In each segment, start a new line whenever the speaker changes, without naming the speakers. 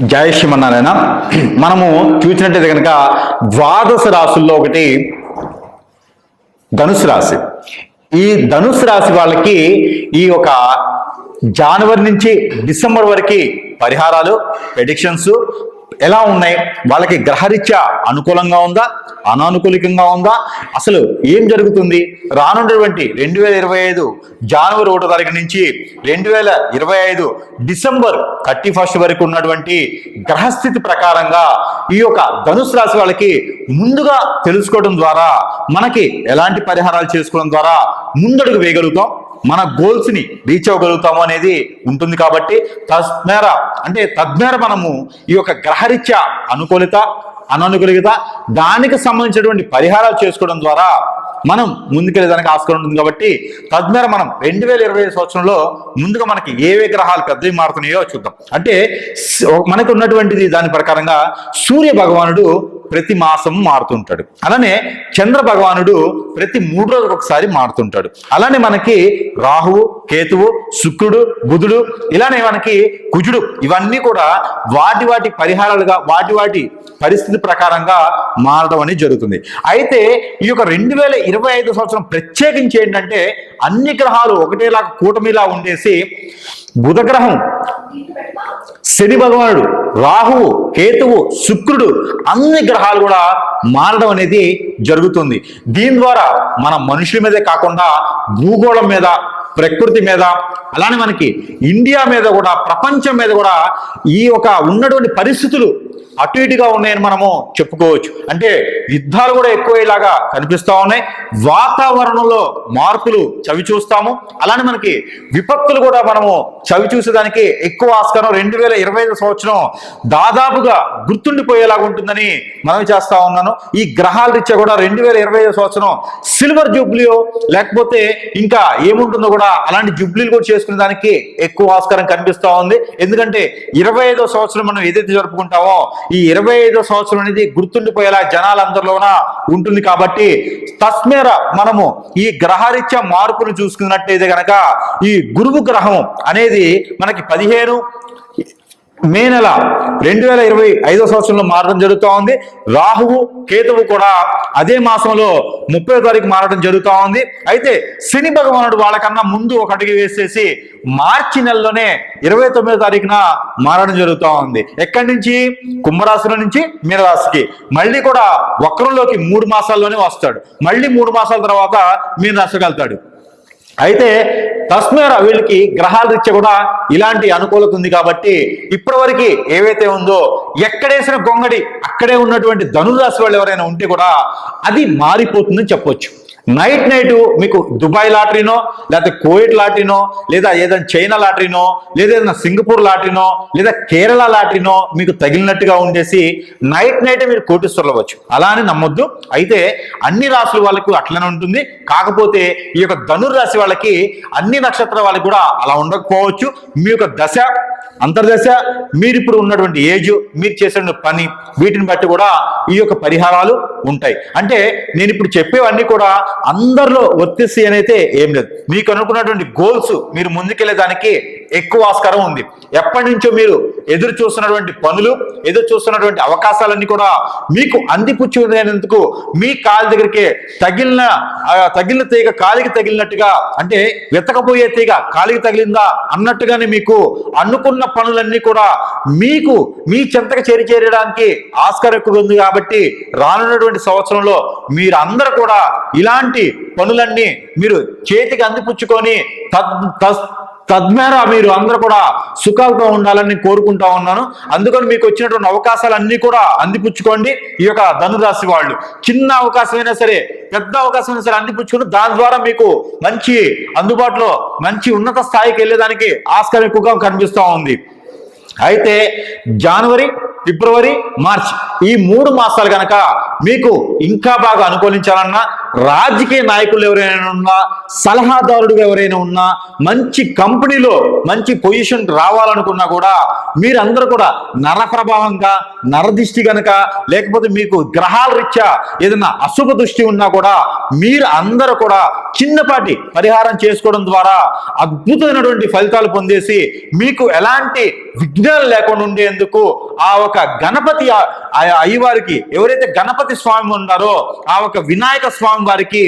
జయ శ్రీమన్నారాయణ. మనము చూసినట్టయితే కనుక ద్వాదశ రాసుల్లో ఒకటి ధనుసు రాశి. ఈ ధనుసు రాశి వాళ్ళకి ఈ ఒక జనవరి నుంచి డిసెంబర్ వరకు పరిహారాలు ప్రెడిక్షన్స్ ఎలా ఉన్నాయి? వాళ్ళకి గ్రహరీత్యా అనుకూలంగా ఉందా? అనానుకూలికంగా ఉందా? అసలు ఏం జరుగుతుంది? రానున్నటువంటి రెండు వేల ఇరవై ఐదు జనవరి ఒకటో తారీఖు నుంచి రెండు వేల ఇరవై ఐదు డిసెంబర్ థర్టీ ఫస్ట్ వరకు ఉన్నటువంటి గ్రహస్థితి ప్రకారంగా ఈ యొక్క ధనుసు రాశి వాళ్ళకి ముందుగా తెలుసుకోవడం ద్వారా మనకి ఎలాంటి పరిహారాలు చేసుకోవడం ద్వారా ముందడుగు వేయగలుగుతాం. మన గోల్స్ని రీచ్ అవ్వగలుగుతాము అనేది ఉంటుంది కాబట్టి తద్మేర అంటే తద్మేర మనము ఈ యొక్క గ్రహరీత్యా అనుకూలిత అననుకూలిత దానికి సంబంధించినటువంటి పరిహారాలు చేసుకోవడం ద్వారా మనం ముందుకెళ్ళేదానికి ఆస్కారం ఉంటుంది కాబట్టి తద్మేర మనం రెండు వేల ఇరవై సంవత్సరంలో ముందుగా మనకి ఏవే గ్రహాలు పెద్దవి మారుతున్నాయో చూద్దాం. అంటే మనకు ఉన్నటువంటిది దాని ప్రకారంగా సూర్య భగవానుడు ప్రతి మాసం మారుతుంటాడు. అలానే చంద్ర భగవానుడు ప్రతి మూడు రోజులకు ఒకసారి మారుతుంటాడు. అలానే మనకి రాహువు కేతువు శుక్రుడు బుధుడు ఇలానే మనకి కుజుడు ఇవన్నీ కూడా వాటి వాటి పరిహారాలుగా వాటి వాటి పరిస్థితి ప్రకారంగా మారడం అనేది జరుగుతుంది. అయితే ఈ యొక్క రెండు వేల ఇరవై ఐదు సంవత్సరం ప్రత్యేకించి ఏంటంటే అన్ని గ్రహాలు ఒకటేలాగా కూటమిలా ఉండేసి బుధగ్రహం శని భగవానుడు రాహువు కేతువు శుక్రుడు అన్ని గ్రహాలు కూడా మారడం అనేది జరుగుతుంది. దీని ద్వారా మన మనుషుల మీదే కాకుండా భూగోళం మీద ప్రకృతి మీద అలానే మనకి ఇండియా మీద కూడా ప్రపంచం మీద కూడా ఈ ఒక ఉన్నటువంటి పరిస్థితులు అటు ఇటుగా ఉన్నాయని మనము చెప్పుకోవచ్చు. అంటే యుద్ధాలు కూడా ఎక్కువయ్యేలాగా కనిపిస్తూ ఉన్నాయి. వాతావరణంలో మార్పులు చవి చూస్తాము. అలానే మనకి విపత్తులు కూడా మనము చవి చూసేదానికి ఎక్కువ ఆస్కారం రెండు వేల ఇరవై ఐదు సంవత్సరం దాదాపుగా గుర్తుండిపోయేలాగా ఉంటుందని మనం చేస్తా ఉన్నాను. ఈ గ్రహాల రీత్యా కూడా రెండు వేల ఇరవై ఐదు సంవత్సరం సిల్వర్ జూబ్లీయో లేకపోతే ఇంకా ఏముంటుందో కూడా అలాంటి జూబ్లీలు కూడా చేసుకునే దానికి ఎక్కువ ఆస్కారం కనిపిస్తూ ఉంది. ఎందుకంటే ఇరవై ఐదో సంవత్సరం మనం ఏదైతే జరుపుకుంటామో ఈ ఇరవై ఐదో సంవత్సరం అనేది గుర్తుండిపోయేలా జనాలందరిలోన ఉంటుంది కాబట్టి తస్మేర మనము ఈ గ్రహరీత్యా మార్పును చూసుకున్నట్టయితే గనక ఈ గురువు గ్రహం అనేది మనకి పదిహేను మే నెల రెండు వేల ఇరవై ఐదో సంవత్సరంలో మారడం జరుగుతూ ఉంది. రాహువు కేతువు కూడా అదే మాసంలో ముప్పై తారీఖు మారడం జరుగుతూ ఉంది. అయితే శని భగవానుడు వాళ్ళకన్నా ముందు ఒక అడుగు వేసేసి మార్చి నెలలోనే ఇరవై తొమ్మిదో తారీఖున మారడం జరుగుతూ ఉంది. ఎక్కడి నుంచి? కుంభరాశిలో నుంచి మీనరాశికి. మళ్ళీ కూడా వక్రంలోకి మూడు మాసాల్లోనే వస్తాడు. మళ్ళీ మూడు మాసాల తర్వాత మీనరాశికి వెళ్తాడు. అయితే తస్మేర వీళ్ళకి గ్రహాల రీత్యా కూడా ఇలాంటి అనుకూలత ఉంది కాబట్టి ఇప్పటివరకు ఏవైతే ఉందో ఎక్కడేసిన గొంగడి అక్కడే ఉన్నటువంటి ధనురాశి వాళ్ళు ఎవరైనా ఉంటే కూడా అది మారిపోతుందని చెప్పొచ్చు. నైట్ నైట్ మీకు దుబాయ్ లాటరీనో లేకపోతే కోవిడ్ లాటరీనో లేదా ఏదైనా చైనా లాటరీనో లేదా ఏదైనా సింగపూర్ లాటరీనో లేదా కేరళ లాటరీనో మీకు తగిలినట్టుగా ఉండేసి నైట్ నైట్ మీరు కోటిస్తులవచ్చు అలా అని నమ్మొద్దు. అయితే అన్ని రాశుల వాళ్ళకు అట్లనే ఉంటుంది. కాకపోతే ఈ యొక్క ధనుర్రాశి వాళ్ళకి అన్ని నక్షత్రాల వాళ్ళకి కూడా అలా ఉండకపోవచ్చు. మీ యొక్క దశ అంతర్దశ మీరు ఇప్పుడు ఉన్నటువంటి ఏజ్ మీరు చేసిన పని వీటిని బట్టి కూడా ఈ యొక్క పరిహారాలు ఉంటాయి. అంటే నేను ఇప్పుడు చెప్పేవన్నీ కూడా అందరిలో వర్తిస్తే అయితే ఏం లేదు. మీకు అనుకున్నటువంటి గోల్స్ మీరు ముందుకెళ్ళేదానికి ఎక్కువ ఆస్కారం ఉంది. ఎప్పటి నుంచో మీరు ఎదురు చూస్తున్నటువంటి పనులు ఎదురు చూస్తున్నటువంటి అవకాశాలన్నీ కూడా మీకు అందిపుచ్చుకునేందుకు మీ కాలు దగ్గరికి తగిలిన తగిలిన తీగ కాలికి తగిలినట్టుగా అంటే వెతకపోయే తీగ కాలికి తగిలిందా అన్నట్టుగానే మీకు అనుకున్న పనులన్నీ కూడా మీకు మీ చెంతకు చేరి చేరడానికి ఆస్కారం ఎక్కువ ఉంది కాబట్టి రానున్నటువంటి సంవత్సరంలో మీరు అందరూ కూడా ఇలాంటి పనులన్నీ మీరు చేతికి అందిపుచ్చుకొని తద్ తద్మేర మీరు అందరూ కూడా సుఖాలతో ఉండాలని కోరుకుంటా ఉన్నాను. అందుకని మీకు వచ్చినటువంటి అవకాశాలన్నీ కూడా అందిపుచ్చుకోండి. ఈ యొక్క ధనురాశి వాళ్ళు. చిన్న అవకాశమైనా సరే పెద్ద అవకాశమైనా సరే అందిపుచ్చుకుని దాని ద్వారా మీకు మంచి అందుబాటులో మంచి ఉన్నత స్థాయికి వెళ్ళేదానికి ఆస్కారం ఎక్కువగా కనిపిస్తూ ఉంది. అయితే జనవరి ఫిబ్రవరి మార్చ్ ఈ మూడు మాసాలు కనుక మీకు ఇంకా బాగా అనుకూలించాలన్నా రాజకీయ నాయకులు ఎవరైనా ఉన్నా సలహాదారుడు ఎవరైనా ఉన్నా మంచి కంపెనీలో మంచి పొజిషన్ రావాలనుకున్నా కూడా మీరందరూ కూడా నర ప్రభావంగా నరదిష్టి గనక లేకపోతే మీకు గ్రహాల రీత్యా ఏదైనా అశుభ దృష్టి ఉన్నా కూడా మీరు అందరూ కూడా చిన్నపాటి పరిహారం చేసుకోవడం ద్వారా అద్భుతమైనటువంటి ఫలితాలు పొందేసి మీకు ఎలాంటి విఘ్నాలు లేకుండా ఉండేందుకు ఆ ఒక గణపతి అయ్యవారికి ఎవరైతే గణపతి స్వామి ఉన్నారో ఆ ఒక వినాయక స్వామి వారికి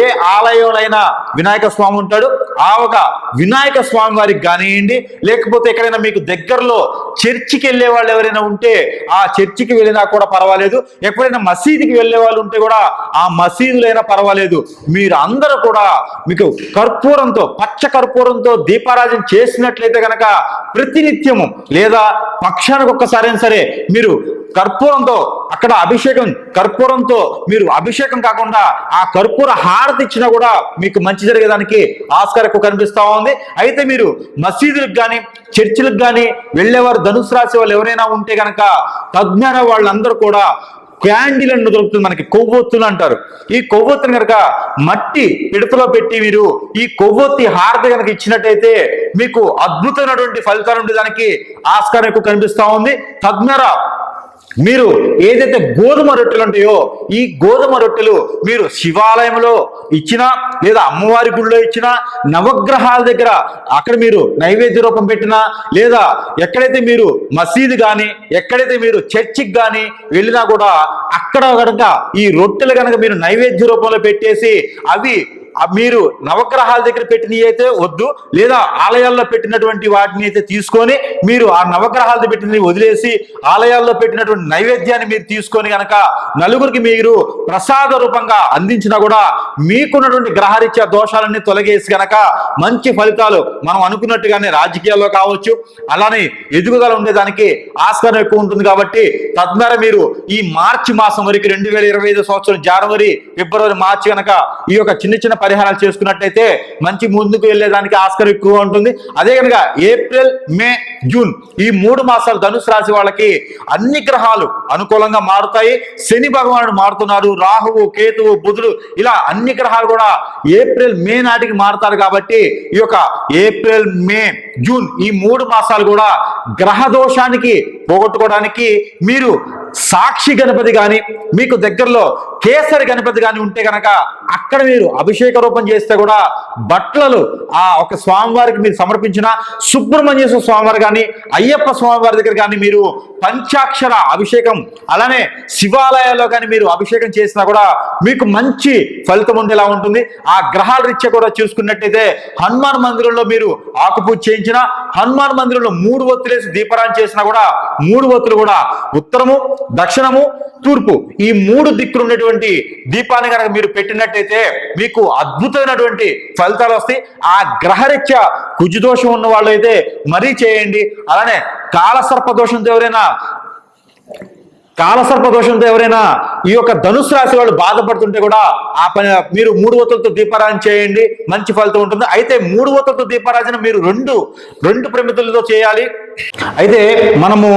ఏ ఆలయంలో వినాయక స్వామి ఉంటాడు. ఆ ఒక వినాయక స్వామి వారికి కానివ్వండి లేకపోతే ఎక్కడైనా మీకు దగ్గరలో చర్చికి వెళ్ళే వాళ్ళు ఎవరైనా ఉంటే ఆ చర్చికి వెళ్ళినా కూడా పర్వాలేదు. ఎప్పుడైనా మసీదుకి వెళ్ళే వాళ్ళు ఉంటే కూడా ఆ మసీదులైనా పర్వాలేదు. మీరు అందరూ కూడా మీకు కర్పూరంతో పచ్చ కర్పూరంతో దీపారాజన చేసినట్లయితే గనక ప్రతినిత్యము లేదా పక్షానికి ఒక్కసారైనా సరే మీరు కర్పూరంతో అక్కడ అభిషేకం కర్పూరంతో మీరు అభిషేకం కాకుండా ఆ కర్పూర హారతి ఇచ్చినా కూడా మీకు మంచి జరిగేదానికి ఆస్కారం ఎక్కువ కనిపిస్తూ ఉంది. అయితే మీరు మసీదులకు కానీ చర్చిలకు కానీ వెళ్ళేవారు ధనుసు రాశి వాళ్ళు ఎవరైనా ఉంటే కనుక తజ్ఞాన వాళ్ళందరూ కూడా క్యాండిల్ అని దొరుకుతుంది మనకి కొవ్వొత్తులు అంటారు. ఈ కొవ్వొత్తుని కనుక మట్టి పిడతలో పెట్టి మీరు ఈ కొవ్వొత్తి హారతి కనుక ఇచ్చినట్టయితే మీకు అద్భుతమైనటువంటి ఫలితాలు ఉండేదానికి ఆస్కారం ఎక్కువ కనిపిస్తూ ఉంది. తద్మరా మీరు ఏదైతే గోధుమ రొట్టెలు ఉంటాయో ఈ గోధుమ రొట్టెలు మీరు శివాలయంలో ఇచ్చినా లేదా అమ్మవారి గుడిలో ఇచ్చినా నవగ్రహాల దగ్గర అక్కడ మీరు నైవేద్య రూపం పెట్టినా లేదా ఎక్కడైతే మీరు మసీదు కానీ ఎక్కడైతే మీరు చర్చికి కానీ వెళ్ళినా కూడా అక్కడ కనుక ఈ రొట్టెలు కనుక మీరు నైవేద్య రూపంలో పెట్టేసి అవి మీరు నవగ్రహాల దగ్గర పెట్టినవి అయితే వద్దు లేదా ఆలయాల్లో పెట్టినటువంటి వాటిని అయితే తీసుకొని మీరు ఆ నవగ్రహాలతో పెట్టినవి వదిలేసి ఆలయాల్లో పెట్టినటువంటి నైవేద్యాన్ని మీరు తీసుకొని కనుక నలుగురికి మీరు ప్రసాద రూపంగా అందించినా కూడా మీకున్నటువంటి గ్రహరీత్యా దోషాలన్నీ తొలగేసి కనుక మంచి ఫలితాలు మనం అనుకున్నట్టుగానే రాజకీయాల్లో కావచ్చు అలానే ఎదుగుదల ఉండేదానికి ఆస్కారం ఎక్కువ ఉంటుంది కాబట్టి తద్వారా మీరు ఈ మార్చి మాసం వరకు రెండు వేల ఇరవై ఐదు సంవత్సరం జనవరి ఫిబ్రవరి మార్చి కనుక ఈ యొక్క చిన్న చిన్న పరిహారాలు చేసుకున్నట్టయితే మంచి ముందుకు వెళ్ళేదానికి ఆస్కారం ఎక్కువ ఉంటుంది. అదే కనుక ఏప్రిల్ మే జూన్ ఈ మూడు మాసాలు ధనుసు రాశి వాళ్ళకి అన్ని గ్రహాలు అనుకూలంగా మారుతాయి. శని భగవానుడు మారుతున్నారు. రాహువు కేతువు బుధుడు ఇలా అన్ని గ్రహాలు కూడా ఏప్రిల్ మే నాటికి మారుతారు కాబట్టి ఈ యొక్క ఏప్రిల్ మే జూన్ ఈ మూడు మాసాలు కూడా గ్రహ దోషానికి పోగొట్టుకోవడానికి మీరు సాక్షి గణపతి కానీ మీకు దగ్గరలో కేసరి గణపతి కానీ ఉంటే కనుక అక్కడ మీరు అభిషేక రూపం చేస్తే కూడా బట్టలు ఆ ఒక స్వామివారికి మీరు సమర్పించిన సుబ్రహ్మణ్యేశ్వర స్వామివారు కానీ అయ్యప్ప స్వామివారి దగ్గర కానీ మీరు పంచాక్షర అభిషేకం అలానే శివాలయాల్లో కానీ మీరు అభిషేకం చేసినా కూడా మీకు మంచి ఫలితం ఉండేలా ఉంటుంది. ఆ గ్రహాల రీత్యా కూడా చూసుకున్నట్టయితే హనుమాన్ మందిరంలో మీరు ఆకుపూజ చేయించిన హనుమాన్ మందిరంలో మూడు ఒత్తులేసి దీపరాన్ని చేసినా కూడా మూడు వత్తులు కూడా. ఉత్తరము దక్షిణము తూర్పు. ఈ మూడు దిక్కులు ఉన్నటువంటి దీపాన్ని కనుక మీరు పెట్టినట్టయితే మీకు అద్భుతమైనటువంటి ఫలితాలు వస్తాయి. ఆ గ్రహరీత్య కుజుదోషం ఉన్న వాళ్ళు అయితే మరీ చేయండి. అలానే కాలసర్ప దోషంతో ఎవరైనా కాలసర్ప దోషంతో ఎవరైనా ఈ యొక్క ధనుసు రాశి వాళ్ళు బాధపడుతుంటే కూడా ఆ పని మీరు మూడు ఒత్తులతో దీపారాధన చేయండి మంచి ఫలితం ఉంటుంది. అయితే మూడు ఒత్తులతో దీపారాధన మీరు రెండు రెండు ప్రమితులతో చేయాలి. అయితే మనము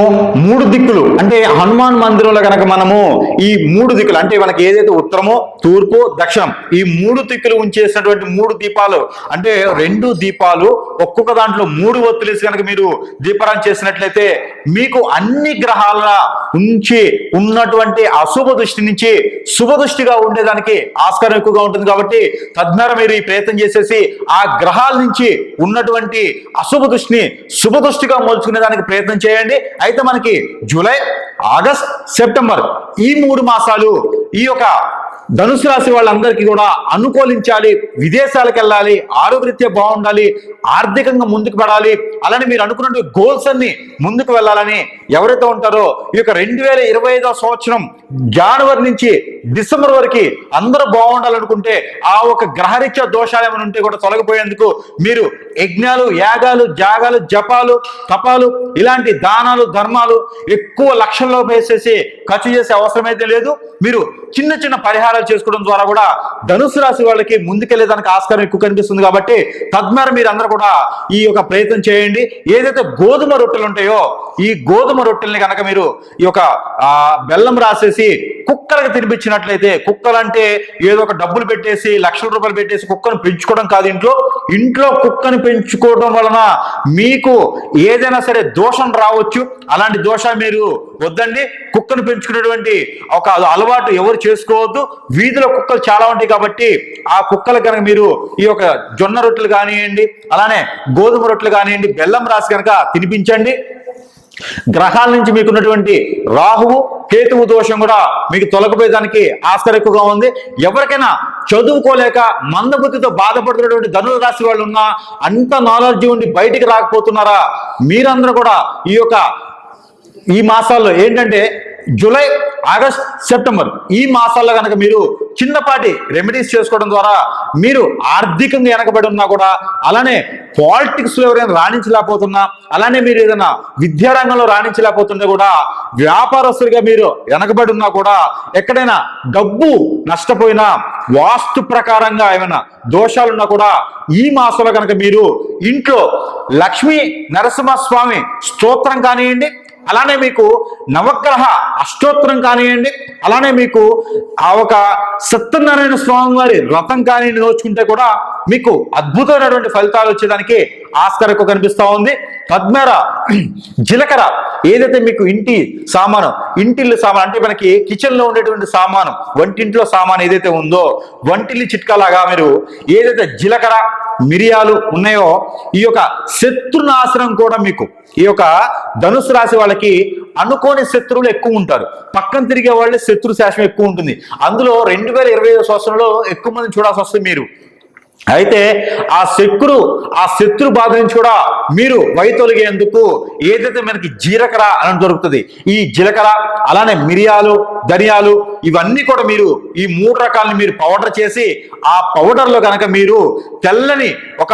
మూడు దిక్కులు అంటే హనుమాన్ మందిరంలో కనుక మనము ఈ మూడు దిక్కులు అంటే మనకి ఏదైతే ఉత్తరమో తూర్పు దక్షిణం ఈ మూడు దిక్కులు ఉంచేసినటువంటి మూడు దీపాలు అంటే రెండు దీపాలు ఒక్కొక్క దాంట్లో మూడు ఒత్తులేసి కనుక మీరు దీపారాధన చేసినట్లయితే మీకు అన్ని గ్రహాల ఉంచి ఉన్నటువంటి అశుభ దృష్టి నుంచి శుభ దృష్టిగా ఉండేదానికి ఆస్కారం ఎక్కువగా ఉంటుంది కాబట్టి తద్వారా మీరు ఈ ప్రయత్నం చేసేసి ఆ గ్రహాల నుంచి ఉన్నటువంటి అశుభ దృష్టిని శుభ దృష్టిగా మోల్చుకునే దానికి ప్రయత్నం చేయండి. అయితే మనకి జూలై ఆగస్ట్ సెప్టెంబర్ ఈ మూడు మాసాలు ఈ యొక్క ధనుసు రాశి వాళ్ళందరికీ కూడా అనుకూలించాలి విదేశాలకు వెళ్ళాలి ఆరోగ్యరీత్యా బాగుండాలి ఆర్థికంగా ముందుకు పడాలి. అలానే మీరు అనుకున్న గోల్స్ అన్ని ముందుకు వెళ్ళాలని ఎవరైతే ఉంటారో ఈ యొక్క రెండు వేల ఇరవై ఐదో సంవత్సరం జనవరి నుంచి డిసెంబర్ వరకు అందరూ బాగుండాలనుకుంటే ఆ ఒక గ్రహరీత్యా దోషాలు ఏమైనా ఉంటే కూడా తొలగిపోయేందుకు మీరు యజ్ఞాలు యాగాలు జాగాలు జపాలు తపాలు ఇలాంటి దానాలు ధర్మాలు ఎక్కువ లక్షల్లో వేసేసి ఖర్చు చేసే అవసరం అయితే లేదు. మీరు చిన్న చిన్న పరిహారం పరిహారాలు చేసుకోవడం ద్వారా కూడా ధనుసు రాశి వాళ్ళకి ముందుకెళ్ళేదానికి ఆస్కారం ఎక్కువ కనిపిస్తుంది కాబట్టి తద్వారా మీరు కూడా ఈ యొక్క ప్రయత్నం చేయండి. ఏదైతే గోధుమ రొట్టెలు ఉంటాయో ఈ గోధుమ రొట్టెల్ని కనుక మీరు ఈ యొక్క బెల్లం రాసేసి కుక్కలకు తినిపించినట్లయితే కుక్కలంటే ఏదో ఒక డబ్బులు పెట్టేసి లక్షల రూపాయలు పెట్టేసి కుక్కను పెంచుకోవడం కాదు ఇంట్లో. ఇంట్లో కుక్కను పెంచుకోవడం వలన మీకు ఏదైనా సరే దోషం రావచ్చు. అలాంటి దోషం మీరు వద్దండి. కుక్కను పెంచుకునేటువంటి ఒక అలవాటు ఎవరు చేసుకోవద్దు. వీధిలో కుక్కలు చాలా ఉంటాయి కాబట్టి ఆ కుక్కలు కనుక మీరు ఈ యొక్క జొన్న రొట్టెలు కానివ్వండి అలానే గోధుమ రొట్టెలు కానివ్వండి బెల్లం రాసి కనుక తినిపించండి. గ్రహాల నుంచి మీకున్నటువంటి రాహువు కేతువు దోషం కూడా మీకు తొలగిపోయేదానికి ఆస్కారం ఎక్కువగా ఉంది. ఎవరికైనా చదువుకోలేక మందబుద్ధితో బాధపడుతున్నటువంటి ధనుల రాశి వాళ్ళు ఉన్నా అంత నాలెడ్జ్ ఉండి బయటికి రాకపోతున్నారా? మీరందరూ కూడా ఈ యొక్క ఈ మాసాల్లో ఏంటంటే జూలై ఆగస్ట్ సెప్టెంబర్ ఈ మాసాల్లో కనుక మీరు చిన్నపాటి రెమెడీస్ చేసుకోవడం ద్వారా మీరు ఆర్థికంగా వెనకబడి ఉన్నా కూడా అలానే పాలిటిక్స్లో ఎవరైనా రాణించలేకపోతున్నా అలానే మీరు ఏదైనా విద్యారంగంలో రాణించలేకపోతున్నా కూడా వ్యాపారస్తులుగా మీరు వెనకబడి ఉన్నా కూడా ఎక్కడైనా డబ్బు నష్టపోయినా వాస్తు ప్రకారంగా ఏమైనా దోషాలున్నా కూడా ఈ మాసంలో కనుక మీరు ఇంట్లో లక్ష్మీ నరసింహస్వామి స్తోత్రం కానివ్వండి అలానే మీకు నవగ్రహ అష్టోత్తరం కానివ్వండి అలానే మీకు ఆ ఒక సత్యనారాయణ స్వామి వారి రథం కానివ్వండి నోచుకుంటే కూడా మీకు అద్భుతమైనటువంటి ఫలితాలు వచ్చేదానికి ఆస్కరకు ఎక్కువ ఉంది. పద్మర జీలకర్ర ఏదైతే మీకు ఇంటి సామాను ఇంటిల్లు సామాన్ అంటే మనకి కిచెన్లో ఉండేటువంటి సామాను వంటింట్లో సామాన్ ఏదైతే ఉందో వంటిల్లి చిట్కాలాగా మీరు ఏదైతే జీలకర్ర మిరియాలు ఉన్నాయో ఈ యొక్క శత్రునాశనం కూడా మీకు ఈ యొక్క ధనుసు రాశి వాళ్ళకి అనుకోని శత్రువులు ఎక్కువ ఉంటారు. పక్కన తిరిగే వాళ్ళే శత్రు శాసనం ఎక్కువ ఉంటుంది. అందులో రెండు వేల ఇరవై సంవత్సరంలో ఎక్కువ మంది చూడాల్సి వస్తుంది మీరు. అయితే ఆ శత్రు ఆ శత్రు బాధ నుంచి కూడా మీరు వైతొలిగేందుకు ఏదైతే మనకి జీలకర్ర అని దొరుకుతుంది ఈ జీలకర్ర అలానే మిరియాలు ధనియాలు ఇవన్నీ కూడా మీరు ఈ మూడు రకాలని మీరు పౌడర్ చేసి ఆ పౌడర్లో కనుక మీరు తెల్లని ఒక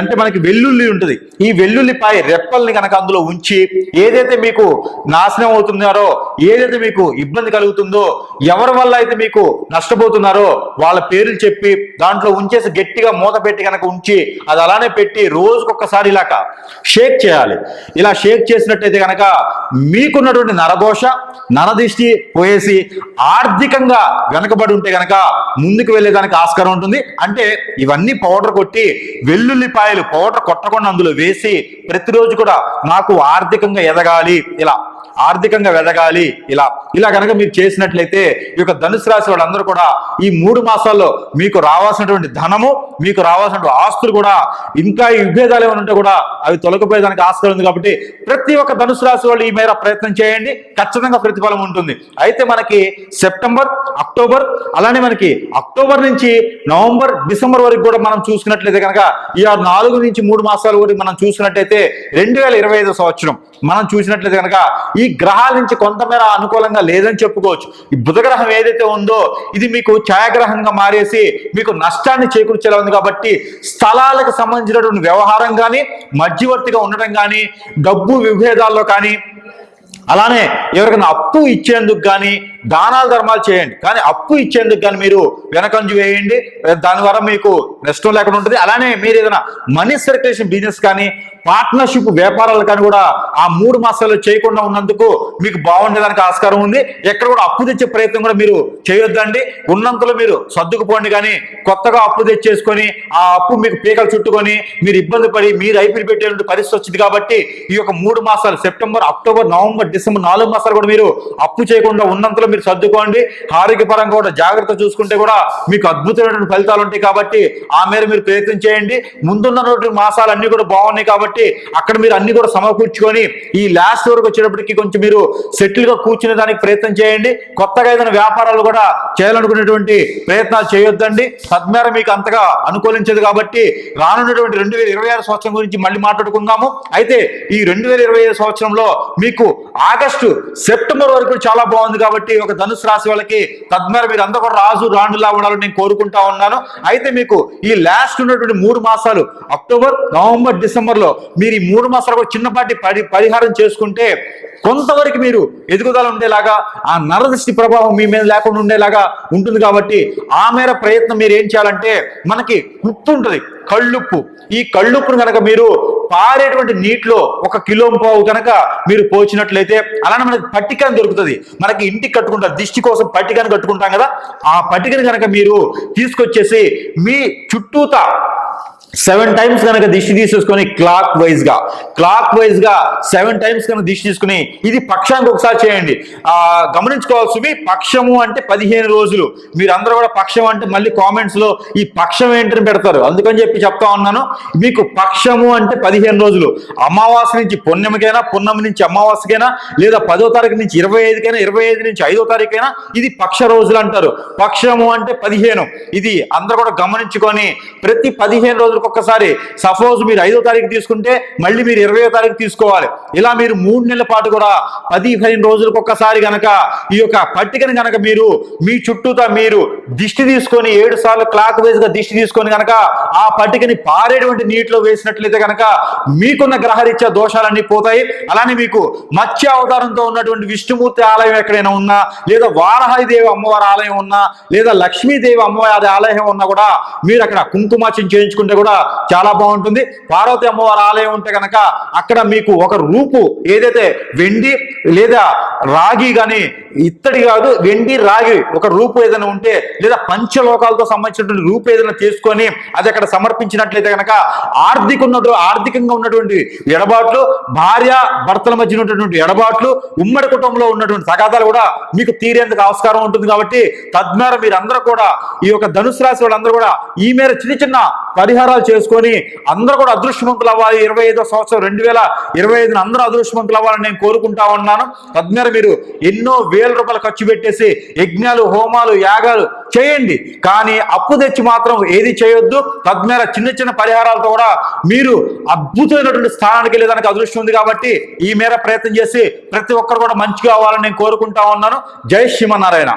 అంటే మనకి వెల్లుల్లి ఉంటుంది. ఈ వెల్లుల్లిపై రెప్పల్ని కనుక అందులో ఉంచి ఏదైతే మీకు నాశనం అవుతున్నారో ఏదైతే మీకు ఇబ్బంది కలుగుతుందో ఎవరి వల్ల అయితే మీకు నష్టపోతున్నారో వాళ్ళ పేర్లు చెప్పి దాంట్లో ఉంచేసి గట్టిగా మూత పెట్టి కనుక ఉంచి అది అలానే పెట్టి రోజుకొకసారి ఇలాక షేక్ చేయాలి. ఇలా షేక్ చేసినట్టయితే కనుక మీకున్నటువంటి నరదోష నరదిష్టి పోయేసి ఆర్థికంగా వెనకబడి ఉంటే కనుక ముందుకు వెళ్ళేదానికి ఆస్కారం ఉంటుంది. అంటే ఇవన్నీ పౌడర్ కొట్టి వెల్లుల్లిపాయలు పౌడర్ కొట్టకుండా అందులో వేసి ప్రతిరోజు కూడా నాకు ఆర్థికంగా ఎదగాలి ఇలా ఆర్థికంగా వెదగాలి ఇలా ఇలా కనుక మీరు చేసినట్లయితే ఈ యొక్క ధనుసు రాశి వాళ్ళందరూ కూడా ఈ మూడు మాసాల్లో మీకు రావాల్సినటువంటి ధనము మీకు రావాల్సినటువంటి ఆస్తులు కూడా ఇంకా ఈ విభేదాలు ఏమైనా ఉంటే కూడా అవి తొలగిపోయేదానికి ఆస్కారం ఉంది కాబట్టి ప్రతి ఒక్క ధనుసు రాశి వాళ్ళు ఈ మేర ప్రయత్నం చేయండి. ఖచ్చితంగా ప్రతిఫలం ఉంటుంది. అయితే మనకి సెప్టెంబర్ సెప్టెంబర్ అక్టోబర్ అలానే మనకి అక్టోబర్ నుంచి నవంబర్ డిసెంబర్ వరకు కూడా మనం చూసుకున్నట్లయితే కనుక ఈ నాలుగు నుంచి మూడు మాసాలు కూడా మనం చూసుకున్నట్లయితే రెండు వేల ఇరవై ఐదు సంవత్సరం మనం చూసినట్లయితే కనుక ఈ గ్రహాల నుంచి కొంతమేర అనుకూలంగా లేదని చెప్పుకోవచ్చు. ఈ బుధగ్రహం ఏదైతే ఉందో ఇది మీకు ఛాయాగ్రహంగా మారేసి మీకు నష్టాన్ని చేకూర్చేలా ఉంది కాబట్టి స్థలాలకు సంబంధించినటువంటి వ్యవహారం కానీ మధ్యవర్తిగా ఉండడం కానీ డబ్బు విభేదాల్లో కానీ అలానే ఎవరికైనా అప్పు ఇచ్చేందుకు కానీ దానాలు ధర్మాలు చేయండి. కానీ అప్పు ఇచ్చేందుకు కానీ మీరు వెనకంజు వేయండి. దాని ద్వారా మీకు నష్టం లేకుండా ఉంటుంది. అలానే మీరు ఏదైనా మనీ సర్క్యులేషన్ బిజినెస్ కానీ పార్ట్నర్షిప్ వ్యాపారాలు కానీ కూడా ఆ మూడు మాసాలు చేయకుండా ఉన్నందుకు మీకు బాగుండేదానికి ఆస్కారం ఉంది. ఎక్కడ కూడా అప్పు తెచ్చే ప్రయత్నం కూడా మీరు చేయొద్దండి. ఉన్నంతలో మీరు సర్దుకుపోండి కానీ కొత్తగా అప్పు తెచ్చేసుకొని ఆ అప్పు మీకు పీకలు చుట్టుకొని మీరు ఇబ్బంది పడి మీరు ఐపీలు పెట్టేటువంటి పరిస్థితి వచ్చింది కాబట్టి ఈ యొక్క మూడు మాసాలు సెప్టెంబర్ అక్టోబర్ నవంబర్ డిసెంబర్ నాలుగు మాసాలు కూడా మీరు అప్పు చేయకుండా ఉన్నంతలో మీరు సర్దుకోండి. ఆరోగ్యపరంగా కూడా జాగ్రత్త చూసుకుంటే కూడా మీకు అద్భుతమైనటువంటి ఫలితాలు ఉంటాయి కాబట్టి ఆ మేర మీరు ప్రయత్నం చేయండి. ముందున్నటువంటి మాసాలు అన్ని కూడా బాగున్నాయి కాబట్టి అక్కడ మీరు అన్ని కూడా సమకూర్చుకొని ఈ లాస్ట్ వరకు వచ్చేటప్పటికి కొంచెం మీరు సెటిల్గా కూర్చునే దానికి ప్రయత్నం చేయండి. కొత్తగా ఏదైనా వ్యాపారాలు కూడా చేయాలనుకునేటువంటి ప్రయత్నాలు చేయొద్దండి. సద్మేర మీకు అంతగా అనుకూలించదు కాబట్టి రానున్నటువంటి రెండు వేల ఇరవై ఆరు సంవత్సరం గురించి మళ్ళీ మాట్లాడుకుందాము. అయితే ఈ రెండు వేల ఇరవై ఐదు సంవత్సరంలో మీకు ఆగస్టు సెప్టెంబర్ వరకు చాలా బాగుంది కాబట్టి ఒక ధనుసు రాశి వాళ్ళకి తద్మేర మీరు అందరూ రాజు రాణులా ఉండాలని నేను కోరుకుంటా ఉన్నాను. అయితే మీకు ఈ లాస్ట్ ఉన్నటువంటి మూడు మాసాలు అక్టోబర్ నవంబర్ డిసెంబర్లో మీరు ఈ మూడు మాసాలు కూడా చిన్నపాటి పరి పరిహారం చేసుకుంటే కొంతవరకు మీరు ఎదుగుదల ఉండేలాగా ఆ నరదృష్టి ప్రభావం మీ మీద లేకుండా ఉండేలాగా ఉంటుంది కాబట్టి ఆ మేర ప్రయత్నం మీరు ఏం చేయాలంటే మనకి ఉప్పు ఉంటుంది కళ్ళుప్పు. ఈ కళ్ళుప్పును కనుక మీరు పారేటువంటి నీటిలో ఒక కిలో పావు కనుక మీరు పోచినట్లయితే అలానే మనకి పట్టిక దొరుకుతుంది. మనకి ఇంటికి కట్టుకుంటారు దిష్టి కోసం పట్టికను కట్టుకుంటాం కదా. ఆ పట్టికను కనుక మీరు తీసుకొచ్చేసి మీ చుట్టూతా సెవెన్ టైమ్స్ కనుక దిష్టి తీసేసుకొని క్లాక్ వైజ్గా క్లాక్ వైజ్గా సెవెన్ టైమ్స్ కనుక దిష్టి తీసుకుని ఇది పక్షానికి ఒకసారి చేయండి. ఆ గమనించుకోవాల్సింది పక్షము అంటే పదిహేను రోజులు. మీరు అందరూ కూడా పక్షం అంటే మళ్ళీ కామెంట్స్లో ఈ పక్షం ఏంటని పెడతారు. అందుకని చెప్పి చెప్తా ఉన్నాను మీకు పక్షము అంటే పదిహేను రోజులు. అమావాస్య నుంచి పుణ్యమికైనా పున్నమి నుంచి అమావాస్యకైనా లేదా పదో తారీఖు నుంచి ఇరవై ఐదుకైనా ఇరవై ఐదు నుంచి ఐదో తారీఖైనా ఇది పక్ష రోజులు అంటారు. పక్షము అంటే పదిహేను. ఇది అందరూ కూడా గమనించుకొని ప్రతి పదిహేను రోజులు ఒక్కసారి సపోజ్ మీరు ఐదో తారీఖు తీసుకుంటే మళ్ళీ మీరు ఇరవయో తారీఖు తీసుకోవాలి. ఇలా మీరు మూడు నెలల పాటు కూడా పది పదిహేను రోజులకు ఒక్కసారి గనక ఈ యొక్క పట్టికను గనక మీరు మీ చుట్టూతా మీరు దిష్టి తీసుకొని ఏడు సార్లు క్లాక్ వైజ్గా దిష్టి తీసుకొని గనక ఆ పట్టికని పారేటువంటి నీటిలో వేసినట్లయితే గనక మీకున్న గ్రహరీత్యా దోషాలన్నీ పోతాయి. అలానే మీకు మత్స్య అవతారంతో ఉన్నటువంటి విష్ణుమూర్తి ఆలయం ఎక్కడైనా ఉన్నా లేదా వారాహిదేవి అమ్మవారి ఆలయం ఉన్నా లేదా లక్ష్మీదేవి అమ్మవారి ఆలయం ఉన్నా కూడా మీరు అక్కడ కుంకుమార్చన చేయించుకుంటే కూడా చాలా బాగుంటుంది. పార్వతి అమ్మవారి ఆలయం ఉంటే కనుక అక్కడ మీకు ఒక రూపు ఏదైతే వెండి లేదా రాగి కానీ ఇత్తడి కాదు వెండి రాగి ఒక రూపు ఏదైనా ఉంటే లేదా పంచలోకాలతో సంబంధించినటువంటి రూపు ఏదైనా తీసుకొని అది అక్కడ సమర్పించినట్లయితే కనుక ఆర్థిక ఉన్నటువంటి ఆర్థికంగా ఉన్నటువంటి ఎడబాట్లు భార్య భర్తల మధ్య ఉన్నటువంటి ఎడబాట్లు ఉమ్మడి కుటుంబంలో ఉన్నటువంటి సగాదాలు కూడా మీకు తీరేందుకు ఆస్కారం ఉంటుంది కాబట్టి తద్వారా మీరందరూ కూడా ఈ యొక్క ధనుసు రాశి వాళ్ళందరూ కూడా ఈ మేర చిన్న చిన్న పరిహారాలు చేసుకొని అందరూ కూడా అదృష్టవంతులు అవ్వాలి. ఇరవై ఐదో సంవత్సరం రెండు వేల ఇరవై ఐదున అందరూ అదృష్టవంతులు అవ్వాలని నేను కోరుకుంటా ఉన్నాను. తద్మేర మీరు ఎన్నో వేల రూపాయలు ఖర్చు పెట్టేసి యజ్ఞాలు హోమాలు యాగాలు చేయండి. కానీ అప్పు తెచ్చి మాత్రం ఏది చేయొద్దు. తద్మేర చిన్న చిన్న పరిహారాలతో కూడా మీరు అద్భుతమైనటువంటి స్థానానికి వెళ్ళేదానికి అదృష్టం ఉంది కాబట్టి ఈ మేర ప్రయత్నం చేసి ప్రతి ఒక్కరు కూడా మంచిగా అవ్వాలని నేను కోరుకుంటా ఉన్నాను. జై శ్రీమన్నారాయణ.